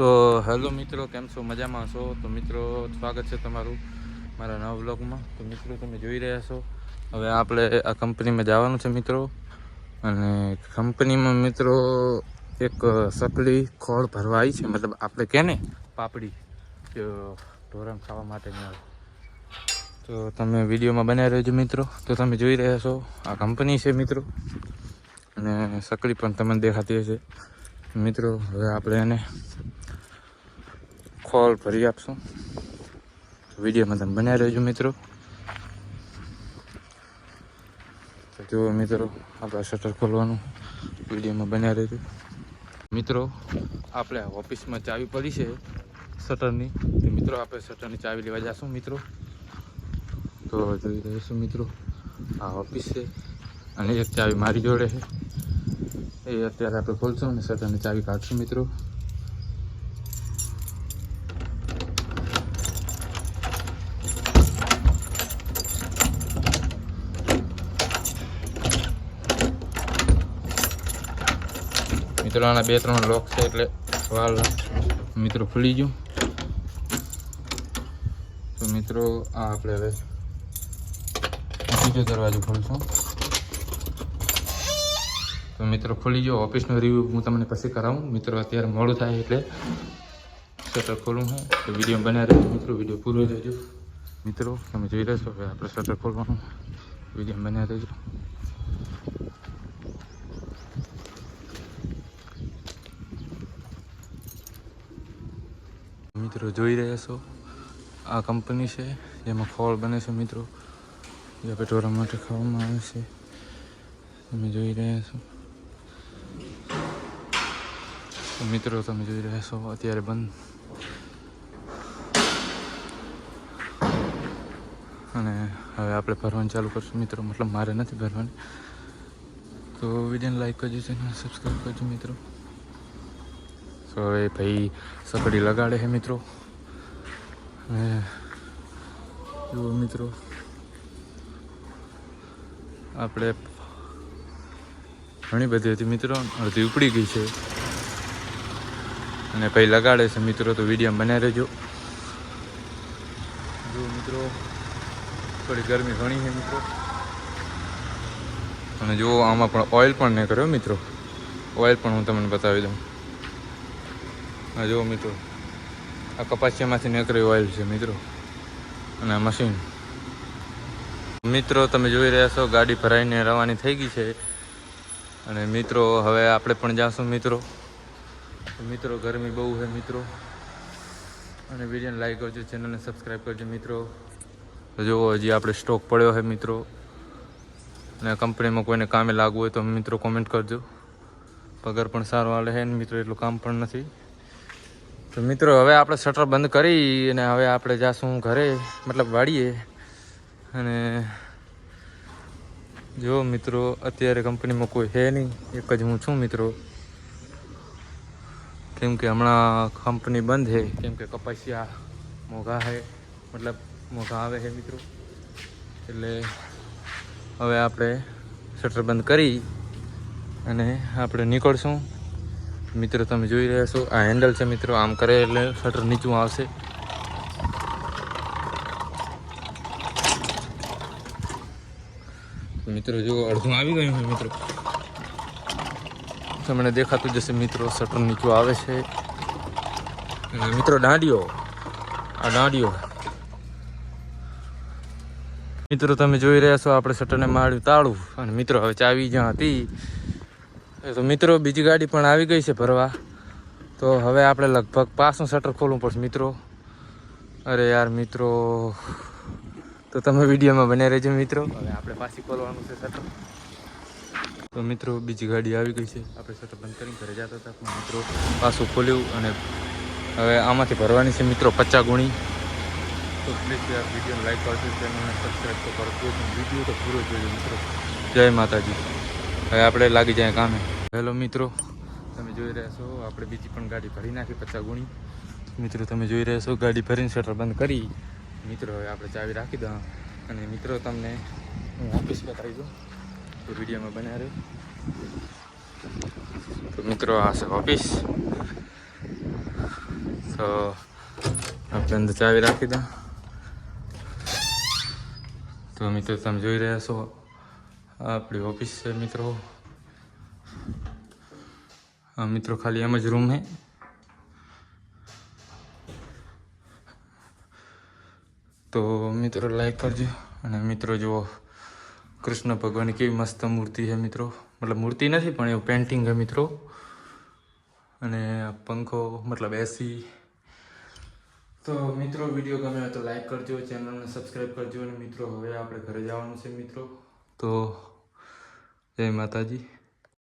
તો હેલો મિત્રો, કેમ છો? મજામાં છો? તો મિત્રો, સ્વાગત છે તમારું મારા નવા બ્લોગમાં તો મિત્રો, તમે જોઈ રહ્યા છો, હવે આપણે આ કંપનીમાં જવાનું છે મિત્રો. અને કંપનીમાં મિત્રો એક સકલી ખોળ ભરવા આવી છે, મતલબ આપણે કે ને, પાપડી ઢોરણ ખાવા માટેની તો તમે વિડીયોમાં બનાવી રહેજો મિત્રો. તો તમે જોઈ રહ્યા છો, આ કંપની છે મિત્રો. અને સકલી પણ તમને દેખાતી હશે. મિત્રો, હવે આપણે એને ખોલ ભરી આપશું. વિડીયોમાં તમે બનાવી રહેજો મિત્રો. તો જુઓ મિત્રો, આપણે શટર ખોલવાનું. વિડીયોમાં બનાવી રહેજો. મિત્રો, આપણે ઓફિસમાં ચાવી પડી છે શટરની મિત્રો, આપણે શટરની ચાવી લેવા જશું મિત્રો. તો જોઈ રહીશું મિત્રો, આ ઓફિસ છે અને એક ચાવી મારી જોડે છે. એ અત્યારે આપણે ખોલશું અને શટરની ચાવી કાઢશું મિત્રો. મિત્રો, આના બે ત્રણ લોક છે એટલે વાલ મિત્રો ખુલી ગયું. તો મિત્રો, આ આપણે હવે બીજો દરવાજો ખોલશું. તો મિત્રો, ખુલી ગયો. ઓફિસનો રિવ્યૂ હું તમને પછી કરાવું. મિત્રો, અત્યારે મોડું થાય એટલે શટર ખોલું હું. તો વીડિયો બનાવી રહ્યો મિત્રો. વીડિયો પૂરો જજો મિત્રો, તમે જોઈ રહ્યા છો આપણે શટર ખોલવાનું. વીડિયો બનાવી રહેજો. મિત્રો જોઈ રહ્યા છો આ કંપની છે, જેમાં ખોળ બને છે મિત્રો, જે પેટ્રોલ માટે ખાવામાં આવે છે. તમે જોઈ રહ્યા છો. મિત્રો તમે જોઈ રહ્યા છો, અત્યારે બંધ. અને હવે આપણે ભરવાનું ચાલુ કરશું મિત્રો, મતલબ મારે નથી ભરવાની. તો વિડીયોને લાઈક કરજો ચેનલ સબસ્ક્રાઈબ કરજો મિત્રો. તો હવે ભાઈ સકડી લગાડે છે મિત્રો. જુઓ મિત્રો. આપણે ઘણી બધી હતી મિત્રો, અડધી ઉપડી ગઈ છે. અને પછી લગાડે છે મિત્રો, તો વીડિયો બનાવી રહેજો. જો મિત્રો, થોડી ગરમી ઘણી છે મિત્રો. અને જુઓ, આમાં પણ ઓઇલ પણ નહીં કર્યો મિત્રો. ઓઇલ પણ હું તમને બતાવી દઉં. હા જુઓ મિત્રો, આ કપાસિયામાંથી નીકળી ઓઇલ છે મિત્રો, અને આ મશીન મિત્રો, તમે જોઈ રહ્યા છો, ગાડી ભરાઈને રવાની થઈ ગઈ છે. અને મિત્રો, હવે આપણે પણ જાશું મિત્રો. મિત્રો, ગરમી બહુ છે મિત્રો. અને વિડીયોને લાઈક કરજો ચેનલને સબસ્ક્રાઈબ કરજો મિત્રો. તો જુઓ, હજી આપણે સ્ટોક પડ્યો છે મિત્રો. અને કંપનીમાં કોઈને કામે લાગવું હોય તો મિત્રો કોમેન્ટ કરજો. પગાર પણ સારો હાલે છે મિત્રો, એટલું કામ પણ નથી. તો મિત્રો, હવે આપણે શટર બંધ કરી અને હવે આપણે જાશું ઘરે, મતલબ વાળીએ અને જો મિત્રો, અત્યારે કંપનીમાં કોઈ છે નહીં. એક જ હું છું મિત્રો. કેમ કે હમણાં કંપની બંધ છે કેમ કે કપાસિયા મોંઘા છે મતલબ મોંઘા આવે છે મિત્રો. એટલે હવે આપણે શટર બંધ કરી અને આપણે નીકળશું. મિત્રો, તમે જોઈ રહ્યા છો, આ હેન્ડલ છે મિત્રો, આમ કરે એટલે શટર નીચું આવશે. મિત્રો જો અડધું આવી ગયું છે મિત્રો. તમને દેખાતું જશે મિત્રો શટર નીચું આવે છે. મિત્રો, દાંડીઓ. આ દાંડીઓ. મિત્રો, તમે જોઈ રહ્યા છો, આપણે શટરને માર્યું, તાળું. અને મિત્રો, હવે ચાવી જ્યાં હતી તો મિત્રો, બીજી ગાડી પણ આવી ગઈ છે ભરવા. તો હવે આપણે લગભગ પાસનું શટર ખોલવું પડશે, મિત્રો. અરે યાર, મિત્રો. તો તમે વિડીયોમાં બને રહેજો, મિત્રો. હવે આપણે પાછી ખોલવાનું છે શટર તો મિત્રો, બીજી ગાડી આવી ગઈ છે. આપણે શટર બંધ કરીને ઘરે જતા હતા, પણ મિત્રો પાછું ખોલ્યું અને હવે આમાંથી ભરવાની છે, મિત્રો, પચાસ ગુણી. તો પ્લીઝ યાર વીડિયો લાઈક કરજો ચેનલને સબસ્ક્રાઈબ તો કરજો વીડિયો તો પૂરો જોજો, મિત્રો. જય માતાજી. હવે આપણે લાગી જાય કામે. હેલો મિત્રો, તમે જોઈ રહ્યા છો, આપણે બીજી પણ ગાડી ભરી નાખી પચાસ ગુણી મિત્રો, તમે જોઈ રહ્યા છો, ગાડી ભરીને શટર બંધ કરી. મિત્રો, હવે આપણે ચાવી રાખી દઉં. અને મિત્રો, તમને હું ઓફિસ બતાવી દઉં. તો વિડીયોમાં બનાવે. તો મિત્રો, આ છે ઓફિસ તો આપણે અંદર ચાવી રાખી દો તો મિત્રો, તમે જોઈ રહ્યા છો આપણી ઓફિસ છે મિત્રો. મિત્રો ખાલી એમ જ રૂમ છે. તો મિત્રો લાઈક કરજો અને મિત્રો જુઓ, કૃષ્ણ ભગવાનની કેવી મસ્ત મૂર્તિ છે મિત્રો. મતલબ મૂર્તિ નથી પણ એવું પેન્ટિંગ છે મિત્રો. અને પંખો, મતલબ એસી તો મિત્રો વીડિયો ગમે તો લાઈક કરજો ચેનલને સબસ્ક્રાઈબ કરજો અને મિત્રો હવે આપણે ઘરે જવાનું છે મિત્રો. તો જય માતાજી.